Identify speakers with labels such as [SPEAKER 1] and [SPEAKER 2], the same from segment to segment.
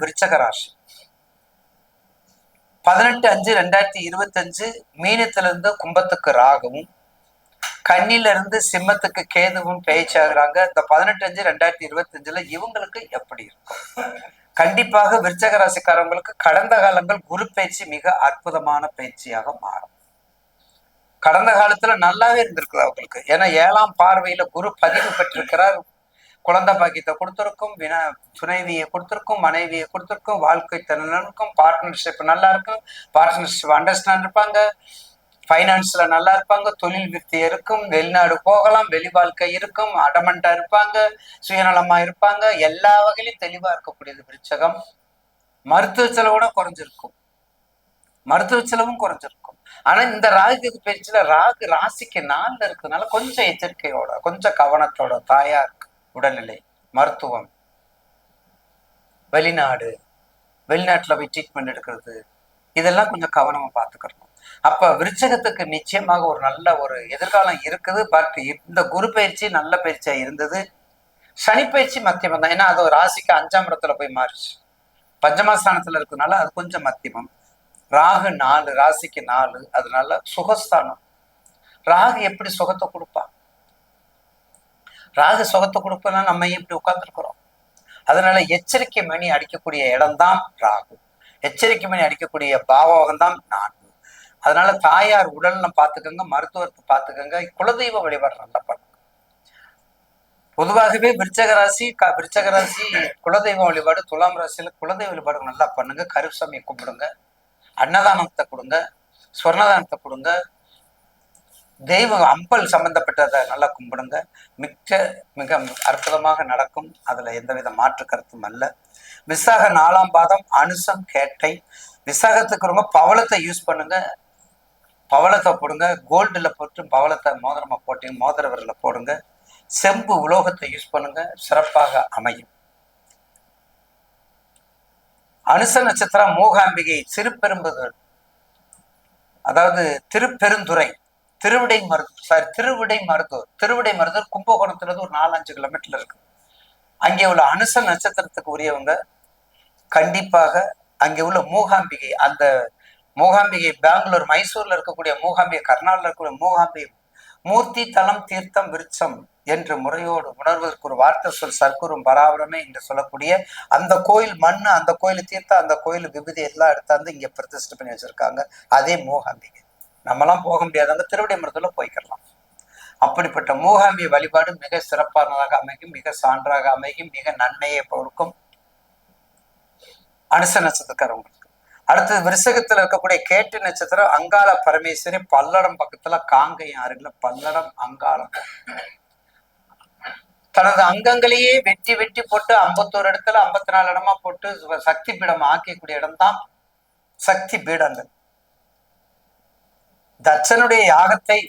[SPEAKER 1] விருச்சக ராசி. பதினெட்டு அஞ்சு ரெண்டாயிரத்தி இருபத்தி அஞ்சு மீனத்துல கும்பத்துக்கு ராகவும் கண்ணிலிருந்து சிம்மத்துக்கு கேதுவும் பேச்சாகிறாங்க இந்த பதினெட்டு அஞ்சு ரெண்டாயிரத்தி இருபத்தி அஞ்சுல இவங்களுக்கு எப்படி இருக்கும்? கண்டிப்பாக விருச்சக ராசிக்காரங்களுக்கு கடந்த காலங்கள் குரு பேச்சு மிக அற்புதமான பேச்சியாக மாறும். கடந்த காலத்துல நல்லாவே இருந்திருக்குது அவங்களுக்கு. ஏன்னா ஏழாம் பார்வையில குரு பதிவு பெற்றிருக்கிறார். குழந்தை பாக்கியத்தை கொடுத்துருக்கும் வினா துணைவியை கொடுத்துருக்கும் மனைவியை கொடுத்துருக்கும் வாழ்க்கை திறனுக்கும் பார்ட்னர்ஷிப் நல்லா இருக்கும். பார்ட்னர்ஷிப் அண்டர்ஸ்டாண்ட் இருப்பாங்க. ஃபைனான்ஸ்ல நல்லா இருப்பாங்க. தொழில் விருத்தி இருக்கும். வெளிநாடு போகலாம். வெளி வாழ்க்கை இருக்கும். அடமண்டா இருப்பாங்க. சுயநலமா இருப்பாங்க. எல்லா வகையிலும் தெளிவா இருக்கக்கூடியது விருச்சகம். மருத்துவ செலவோட குறைஞ்சிருக்கும். மருத்துவ செலவும் குறைஞ்சிருக்கும். ஆனா இந்த ராகு பயிற்சியில ராகு ராசிக்கு நாள்ல இருக்கிறதுனால கொஞ்சம் எச்சரிக்கையோட கொஞ்சம் கவனத்தோட தாயார் உடல்நிலை மருத்துவம் வெளிநாடு வெளிநாட்டுல போய் ட்ரீட்மெண்ட் எடுக்கிறது இதெல்லாம் கொஞ்சம் கவனமா பார்த்துக்கணும். அப்ப விருச்சகத்துக்கு நிச்சயமாக ஒரு நல்ல ஒரு எதிர்காலம் இருக்குது. பட் இந்த குரு பயிற்சி நல்ல பயிற்சியா இருந்தது. சனி பயிற்சி மத்தியமம் தான். ஏன்னா அது ஒரு ராசிக்கு அஞ்சாம் இடத்துல போய் மாறிச்சு. பஞ்சமஸ்தானத்தில் இருக்கிறதுனால அது கொஞ்சம் மத்தியமம். ராகு நாலு ராசிக்கு நாலு. அதனால சுகஸ்தானம். ராகு எப்படி சுகத்தை கொடுப்பான் ராகு சுகத்தை கொடுப்பதுனா நம்ம இப்படி உட்கார்ந்துருக்கிறோம்? அதனால எச்சரிக்கை மணி அடிக்கக்கூடிய இடம்தான் ராகு. எச்சரிக்கை மணி அடிக்கக்கூடிய பாவகம் தான் நான்கு. அதனால தாயார் உடல்ல பார்த்துக்கோங்க மருத்துவத்தை பார்த்துக்கோங்க குலதெய்வ வழிபாடு நல்லா பண்ணுங்க. பொதுவாகவே விருச்சக ராசி க விருச்சக ராசி குலதெய்வ வழிபாடு துலாம் ராசியில குலதெய்வ வழிபாடு நல்லா பண்ணுங்க. கருசாமி கும்பிடுங்க. அன்னதானத்தை கொடுங்க. ஸ்வர்ணதானத்தை கொடுங்க. தெய்வ அம்பல் சம்பந்தப்பட்டதை நல்லா கும்பிடுங்க. மிக்க மிக அற்புதமாக நடக்கும். அதில் எந்தவித மாற்று கருத்தும் அல்ல. விசாக நாலாம் பாதம் அனுசம் கேட்டை. விசாகத்துக்கு ரொம்ப பவளத்தை யூஸ் பண்ணுங்க. பவளத்தை போடுங்க. கோல்டில் போட்டு பவளத்தை மோதிரமாக போட்டீங்க மோதிர விரலில் போடுங்க. செம்பு உலோகத்தை யூஸ் பண்ணுங்க. சிறப்பாக அமையும். அனுச நட்சத்திரம் மூகாம்பிகை திருப்பெரும்புதூர். அதாவது திருப்பெருந்துறை. திருவிடை மரு சாரி திருவிடை மருதூர். திருவிடை மருத்துவர் கும்பகோணத்துல இருந்து ஒரு நாலஞ்சு கிலோமீட்டர்ல இருக்கு. அங்கே உள்ள அனுச நட்சத்திரத்துக்கு உரியவங்க கண்டிப்பாக அங்கே உள்ள மூகாம்பிகை அந்த மூகாம்பிகை பெங்களூர் மைசூர்ல இருக்கக்கூடிய மூகாம்பிகை கர்நாடகில் இருக்கக்கூடிய மூகாம்பிகை மூர்த்தி தலம் தீர்த்தம் விருட்சம் என்று முறையோடு உணர்வதற்கு ஒரு வார்த்தை சொல் சர்க்குரும் பராபரமே என்று சொல்லக்கூடிய அந்த கோயில் மண் அந்த கோயில் தீர்த்தம் அந்த கோயில் விபதி எல்லாம் எடுத்தாந்து இங்க பிரதிஷ்டை பண்ணி வச்சிருக்காங்க. அதே மூகாம்பிகை. நம்மலாம் போக முடியாதவங்க திருவிடை மருத்துல போய்க்கலாம் அப்படிப்பட்ட மூகாம்பிய வழிபாடு மிக சிறப்பானதாக அமையும் மிக சான்றாக அமையும் மிக நன்மையை கொடுக்கும் அனுச நட்சத்திரக்காரவங்களுக்கு அடுத்தது விருசகத்துல இருக்கக்கூடிய கேட்டு நட்சத்திரம் அங்காள பரமேஸ்வரி பல்லடம் பக்கத்துல காங்கையும் அருகில பல்லடம் அங்காளம். தனது அங்கங்களையே வெட்டி வெட்டி போட்டு ஐம்பத்தோரு இடத்துல ஐம்பத்தி நாலு இடமா போட்டு சக்தி பீடம் ஆக்கக்கூடிய இடம்தான் சக்தி பீடங்கள். தட்சனுடைய யாகத்தை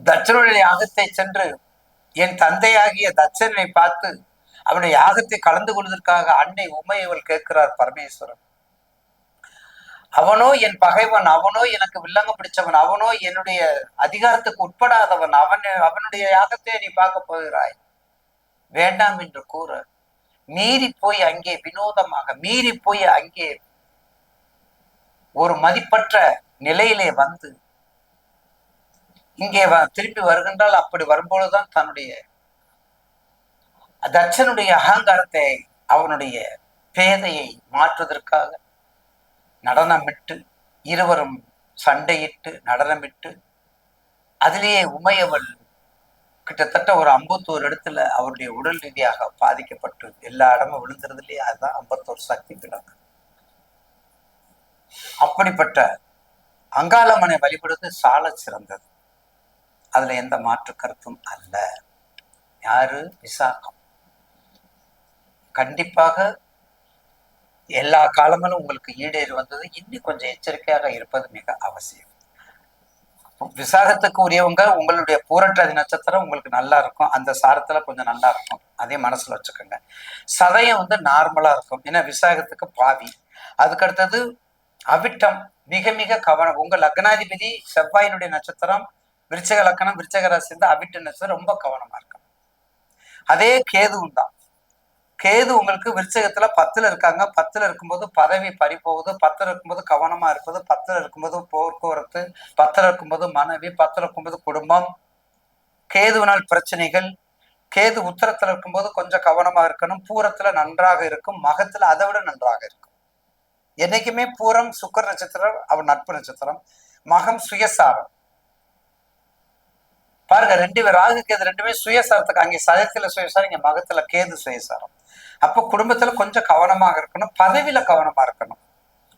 [SPEAKER 1] தட்சனுடைய யாகத்தை சென்று என் தந்தையாகிய தட்சனை பார்த்து அவனுடைய யாகத்தை கலந்து கொள்வதற்காக அன்னை உமை இவள் கேட்கிறார் பரமேஸ்வரன். அவனோ என் பகைவன் அவனோ எனக்கு வில்லங்க பிடிச்சவன் அவனோ என்னுடைய அதிகாரத்துக்கு உட்படாதவன் அவன் அவனுடைய யாகத்தை நீ பார்க்க போகிறாய். வேண்டாம் என்று கூற மீறி போய் அங்கே வினோதமாக மீறி போய் அங்கே ஒரு மதிப்பற்ற நிலையிலே வந்து இங்கே திருப்பி வருகின்றால் அப்படி வரும்பொழுதுதான் தன்னுடைய தட்சனுடைய அகங்காரத்தை அவனுடைய பேதையை மாற்றுவதற்காக நடனமிட்டு இருவரும் சண்டையிட்டு நடனமிட்டு அதிலேயே உமையவள் கிட்டத்தட்ட ஒரு ஐம்பத்தோரு இடத்துல அவருடைய உடல் ரீதியாக பாதிக்கப்பட்டு எல்லா இடமும் விழுந்துறது இல்லையா அதுதான் ஐம்பத்தோரு சக்தி பிளக்கு அப்படிப்பட்ட அங்காளம்மனை வழிபடுவது சால சிறந்தது. அதுல எந்த மாற்று கருத்தும் அல்ல. யாரு? விசாகம். கண்டிப்பாக எல்லா காலங்களும் உங்களுக்கு ஈடேறி வந்தது. இன்னும் கொஞ்சம் எச்சரிக்கையாக இருப்பது மிக அவசியம். விசாகத்துக்கு உரியவங்க உங்களுடைய பூரட்டாதி நட்சத்திரம் உங்களுக்கு நல்லா இருக்கும். அந்த சாரத்துல கொஞ்சம் நல்லா இருக்கும். அதே மனசுல வச்சுக்கோங்க. சதயம் வந்து நார்மலா இருக்கும். ஏன்னா விசாகத்துக்கு பாவி. அதுக்கு அடுத்தது அவிட்டம் மிக மிக கவனம். உங்க லக்னாதிபதி செவ்வாயினுடைய நட்சத்திரம் விருச்சக லக்கணம் விருச்சக ராசி இருந்தால் அவிட்ட நட்சத்திரம் ரொம்ப கவனமா இருக்கும் அதே கேதுவும் தான். கேது உங்களுக்கு விருச்சகத்துல பத்துல இருக்காங்க. பத்துல இருக்கும்போது பதவி பறி போகுது. பத்துல இருக்கும்போது கவனமா இருப்பது. பத்துல இருக்கும்போது போக்குவரத்து பத்துல இருக்கும்போது மனைவி. பத்துல இருக்கும்போது குடும்பம். கேதுவினால் பிரச்சனைகள். கேது உத்தரத்துல இருக்கும்போது கொஞ்சம் கவனமா இருக்கணும். பூரத்துல நன்றாக இருக்கும். மகத்துல அதை விட நன்றாக இருக்கும். என்னைக்குமே பூரம் சுக்கர் நட்சத்திரம் அவன் நட்பு நட்சத்திரம் மகம் சுயசாரம். பாருங்க ரெண்டு பேர் ராகு கேது ரெண்டுமே சுயசாரத்துக்கு அங்கே சதத்துல சுயசாரம் இங்க மகத்துல கேது சுயசாரம். அப்போ குடும்பத்துல கொஞ்சம் கவனமாக இருக்கணும் பதவியில கவனமா இருக்கணும்.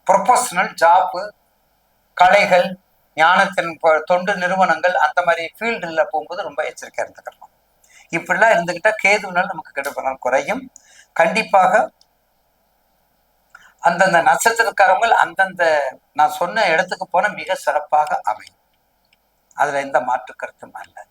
[SPEAKER 1] ப்ரொஃபஷனல் ஜாப்பு கலைகள் ஞானத்தின் தொண்டு நிறுவனங்கள் அந்த மாதிரி ஃபீல்டுல போகும்போது ரொம்ப எச்சரிக்கையா இருந்துக்கிறோம் இப்படிலாம் இருந்துகிட்டா கேதுவினால் நமக்கு கெடுபலன் குறையும். கண்டிப்பாக அந்தந்த நட்சத்திரக்காரங்கள் அந்தந்த நான் சொன்ன இடத்துக்கு போன மிக சிறப்பாக அமையும். அதுல எந்த மாற்று கருத்தும் அல்ல.